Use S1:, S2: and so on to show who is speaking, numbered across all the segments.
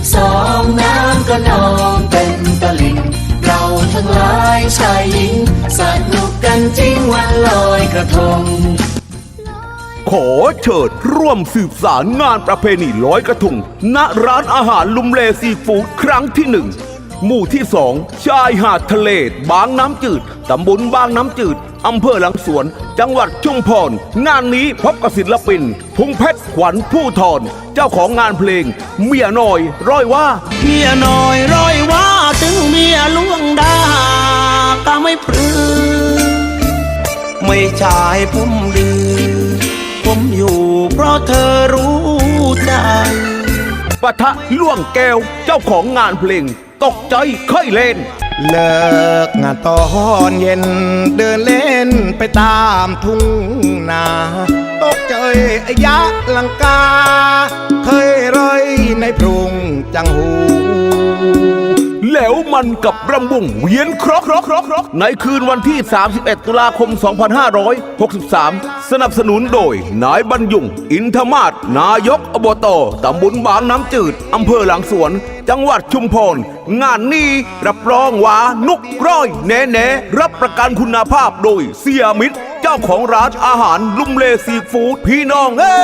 S1: สิบสองน้ำก็นองเต็มตลิ่ง เราทั้งหลายชายหญิงสนุกกันจริงวันลอยกระทง
S2: ขอเชิญร่วมสืบสารงานประเพณีร้อยกระทงณร้านอาหารลุมเลซีฟู้ดครั้งที่หนึ่งหมู่ที่สองชายหาดทะเล บางน้ำจืด ตำบลบางน้ำจืด อำเภอหลังสวน จังหวัดชุมพร งานนี้พบกับศิลปินพุงเพชรขวัญผู้ทอนเจ้าของงานเพลง เมียน้อยร้อยว่า
S3: เมียน้อยร้อยว่าถึงเมียล่วงดาก็ไม่พลือไม่ใช่ผมดื้อผมอยู่เพราะเธอรู้ใจ
S2: ปะทะล่วงแก้วเจ้าของงานเพลง ตกใจค่อยเล่น
S3: เลิกงานตอนเย็นเดินเล่นไปตามทุ่งนาตกเจยยะลังกา เคยรอยในพรุงจังหู
S2: แล้วมันกับรำวงเวียนครกครกครกครกในคืนวันที่ 31 ตุลาคม 2563 สนับสนุนโดย นายบรรยุง อินทมาศนายกอบตตำบลบางน้ำจืด อำเภอหลังสวน จังหวัดชุมพร งานนี้รับรองว่านุกร้อย แน่แน่รับประกันคุณภาพโดยเสียมิตร เจ้าของร้านอาหารลุ่มเลซีฟู้ดพี่น้องเอ้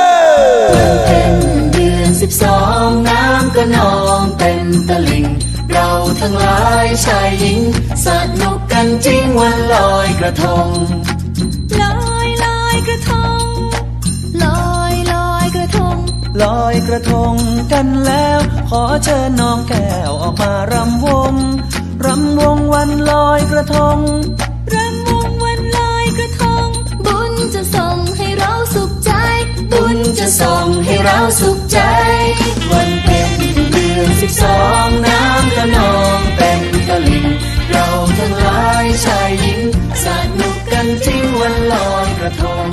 S1: สิบสองน้ำก็นองเต็มตลิ่ง เราทั้งหลายชายหญิงสนุกกันจริงวันลอยกระทง
S4: ลอยลอยกระทง ลอยลอยกระทง
S5: ลอยกระทงกันแล้ว ขอเชิญน้องแก้วออกมารำวง รำวงวันลอยกระทง
S1: ทั้งหลายชายหญิงสนุกกันจริงวันลอยกระทง